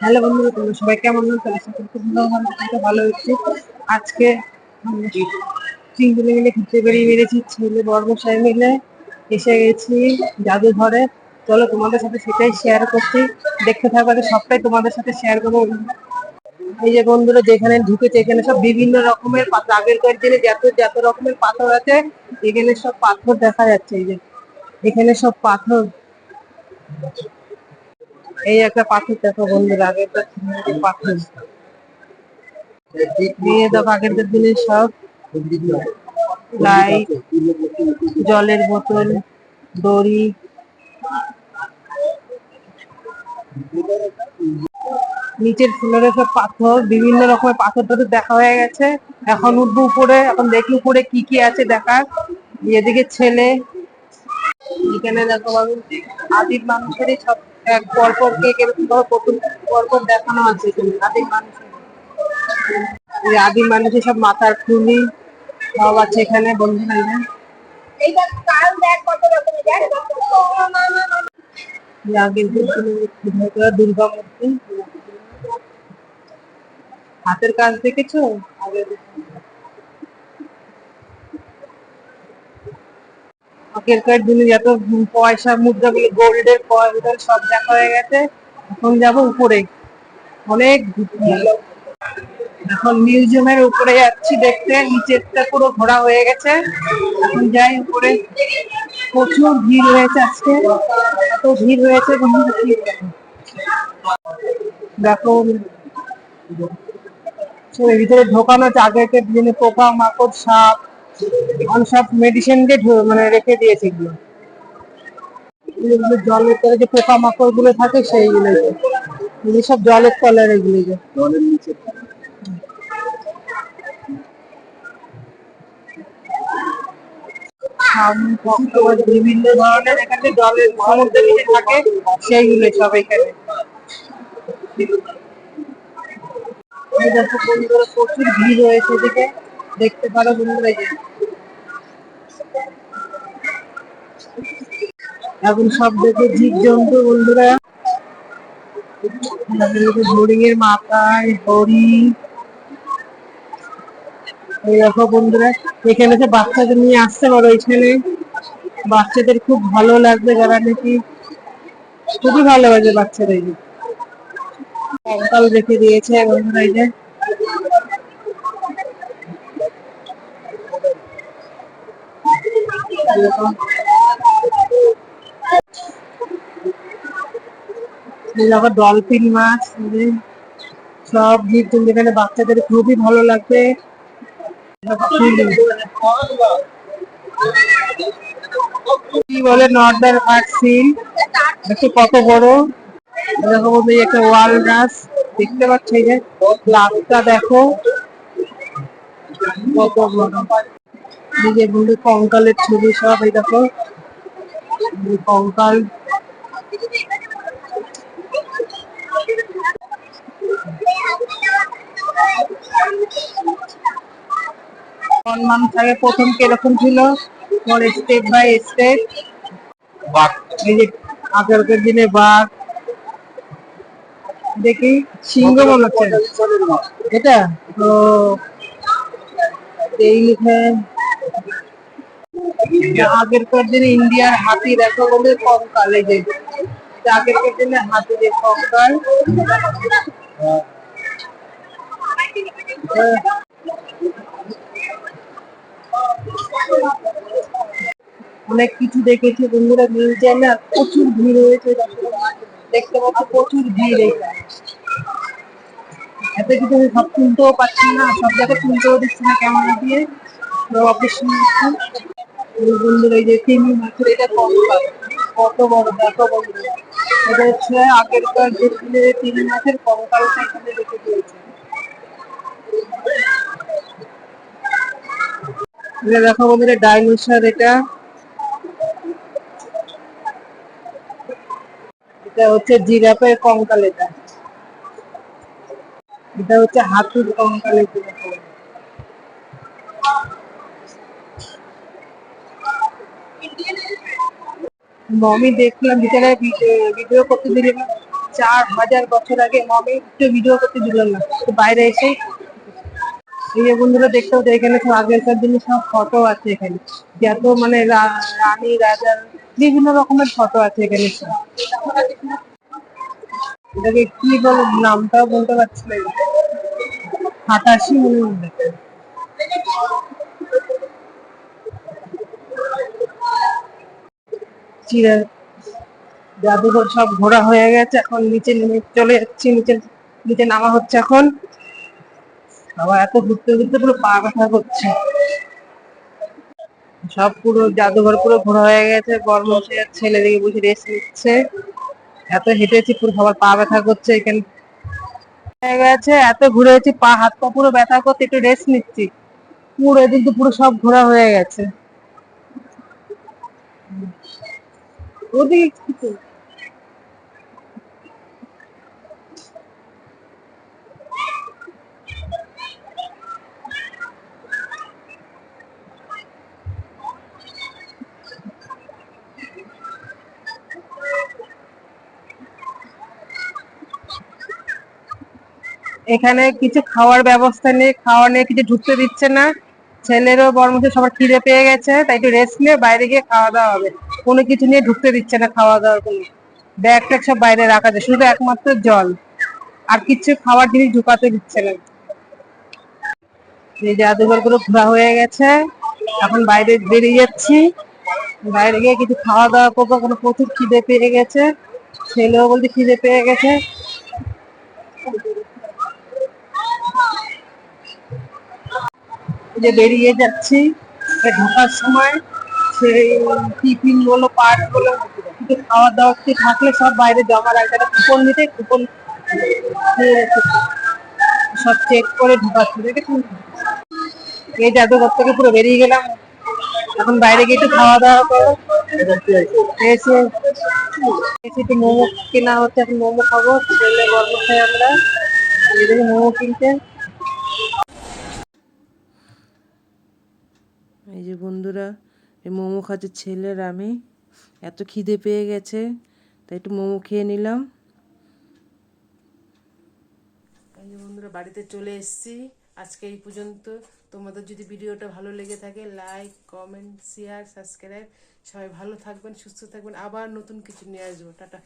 Hello বন্ধুরা তোমরা সবাই কেমন আছো? আশা করি ভালো হচ্ছে আজকে তিনজনে মিলে ঘুরতে বেরিয়ে বেরিয়েছি, ছেলে বর্মশাই মিলে এসে গেছি জাদুঘরে চলো তোমাদের সাথে সেটাই শেয়ার করছি। দেখতে থাকবে সবটাই তোমাদের সাথে শেয়ার করব। এই যে বন্ধুরা যেখানে ঢুকেছে, এখানে সব বিভিন্ন রকমের পাথর আগেরকার দিনে যত যত রকমের পাথর আছে, এখানে সব পাথর দেখা যাচ্ছে। এই যে, এখানে সব পাথর। এই একটা পাথর দেখো বন্ধুরা দিনের পাথর নিয়ে দেখো আগেরকার দিনের সব। লাইট জলের বোতল, দড়ি। নিচের ফ্লোরে সব পাথর, বিভিন্ন রকমের পাথর টাথর দেখা হয়ে গেছে। এখন উঠবো উপরে, এখন দেখি উপরে কি কি আছে দেখার। এদিকে ছেলে এখানে দেখো বাবু আদিম মানুষেরই সব এক পরপর কে কীরকম ভাবে প্রথম পরপর দেখানো আছে এখানে আদিম মানুষের এই আদিম মানুষের সব মাথার খুলি সব আছে এখানে বন্ধুরা যে। এইটা কাল দেখ কত রকমের দেখ আগের দিন দুর্গা মূর্তি হাতের কাজ দেখেছ আগের দিন। আগেরকার দিনে যত পয়সা, মুদ্রা গুলো গোল্ডের পয়সা সব দেখা হয়ে গেছে। এখন যাব উপরে। অনেক। এখন মিউজিয়ামের উপরে যাচ্ছি দেখতে। নিচেরটা পুরো ঘোরা হয়ে গেছে। এখন যাই উপরে। প্রচুর ভিড় হয়েছে আজকে। এত ভিড় হয়েছে। দেখো। ভিতরে ঢোকানো আগেকার দিনে পোকা মাকড় সাপ। সব মেডিসিন মানে রেখে দিয়েছে এগুলো। জলের তলে যে পোকা মাকড়গুলো থাকে সেইগুলো এগুলো সব জলের এগুলো যে। বিভিন্ন ধরনের এখানে জলের সমুদ্রের নিচে থাকে, সেইগুলো সব এখানে। প্রচুর ভিড় হয়েছে এদিকে। দেখতে পারো বন্ধুরা এই যে এখন সব দেখে জীব জন্তু বন্ধুরা হরিং মাথায় হরিণ দেখো বন্ধুরা, এখানে যে বাচ্চাদের নিয়ে আসতে পারো এখানে। বাচ্চাদের খুব ভালো লাগবে যারা নাকি খুবই ভালোবাসে যে। কঙ্কাল রেখে দিয়েছে বন্ধুরা এই যে। দেখো। ডলফিন মাছ যে। সব জীবজন্তু এখানে বাচ্চাদের খুবই ভালো লাগবে। কি বলে নর্দার আর্ট সিন দেখো কত বড়। দেখো বলতে একটা ওয়াল গাছ। দেখতে পাচ্ছ এই যে লাভটা দেখো। কত বড়। এই যে বন্ধু কঙ্কালের ছবি সব, এই দেখো। কঙ্কাল। সম্মান থাকে প্রথম কীরকম ছিল? পরে স্টেপ বাই স্টেপ বাঘ। এই যে আগেরকার দিনে বাঘ। দেখি সিংহ এটা? তো এই লিখে আগেরকার দিনে ইন্ডিয়ার হাতি দেখো বলে কঙ্কাল এই যে। আগেরকার দিনে হাতি যে কঙ্কাল। অনেক কিছু দেখেছি বন্ধুরা মিউজিয়ামে আর প্রচুর ভিড় হয়েছে, দেখতে পাচ্ছি প্রচুর ভিড় এখানে এত কিছু আমি সব শুনতেও পাচ্ছি না, সব জায়গায় শুনতেও দিচ্ছি না ক্যামেরা দিয়ে। তো অপারেশন বন্ধুরা যে এটা এটা যে তিমি মাছের কঙ্কালটা রেখে দিয়েছে। এটা দেখো ডাইনোসর এটা। এটা হচ্ছে জিরাফের কঙ্কাল এটা। এটা হচ্ছে হাতির দেখো। দেখলাম ভিতরে ভিডিও করতে দিলে চার হাজার বছর আগে মমি একটু ভিডিও করতে দিল না। বাইরে এসে এই বন্ধুরা দেখতে হতো এখানে সব আগেরকার দিনে সব ফটো আছে এখানে। যত মানে রানী রাজার বিভিন্ন রকমের ফটো আছে এখানে সব। এটাকে কি বলে, নামটাও বলতে পারছি না হাতাশি মনে হয় চিরা, জাদুঘর সব ঘোরা হয়ে গেছে, এখন নিচে নেমে চলে যাচ্ছি, নিচে নিচে নামা হচ্ছে এখন। আবার এত ঘুরতে ঘুরতে পুরো পা ব্যথা করছে। সব পুরো জাদুঘর পুরো ঘোরা হয়ে গেছে বর্মসে ছেলে দিকে বসে রেস্ট নিচ্ছে। এত হেঁটেছি, পুরো সবার পা ব্যথা করছে এখানে। হয়ে গেছে, এত ঘুরেছি, পা, হাত পা পুরো ব্যথা করতে একটু রেস্ট নিচ্ছি। পুরো এদিক দিয়ে পুরো সব ঘোরা হয়ে গেছে। ওদিকে এখানে কিছু খাওয়ার ব্যবস্থা নেই খাওয়া নিয়ে কিছু ঢুকতে দিচ্ছে না। ছেলেরও বর্মসে সবার খিদে পেয়ে গেছে, তাই একটু রেস্ট নিয়ে বাইরে গিয়ে খাওয়া দাওয়া হবে। কোনো কিছু নিয়ে ঢুকতে দিচ্ছে না খাওয়া দাওয়ার কোনো। ব্যাগ ট্যাগ সব বাইরে রাখা যায় শুধু একমাত্র জল। আর কিছু খাওয়ার জিনিস ঢুকাতে দিচ্ছে না। এই জাদুঘরগুলো ঘোরা হয়ে গেছে। এখন বাইরে বেরিয়ে যাচ্ছি। বাইরে গিয়ে কিছু খাওয়া দাওয়া করব, কোনো প্রচুর খিদে পেয়ে গেছে। ছেলেও বলতে খিদে পেয়ে গেছে। যে বেরিয়ে যাচ্ছি ঢোকার সময়, সেই টিফিন বলো, পাট বলো খাওয়া দাওয়া কিছু থাকলে সব বাইরে জমা একটা কুপন দিতে কুপন সব চেক করে ঢোকাচ্ছি দেখেছেন এই জাদুঘর থেকে পুরো বেরিয়ে গেলাম। এখন বাইরে গিয়ে একটু খাওয়া দাওয়া করো এসে এসে একটু মোমো কেনা হচ্ছে, এখন মোমো খাব। ছেলে গর্ব খাই আমরা। মোমো কিনতে এই যে বন্ধুরা, এই মোমো খাচ্ছে ছেলের আমি। এত খিদে পেয়ে গেছে, তাই একটু মোমো খেয়ে নিলাম। বন্ধুরা, বাড়িতে চলে এসেছি। আজকে এই পর্যন্ত। তোমাদের যদি ভিডিওটা ভালো লেগে থাকে লাইক কমেন্ট শেয়ার সাবস্ক্রাইব সবাই ভালো থাকবেন, সুস্থ থাকবেন। আবার নতুন কিছু নিয়ে আসব। টাটা।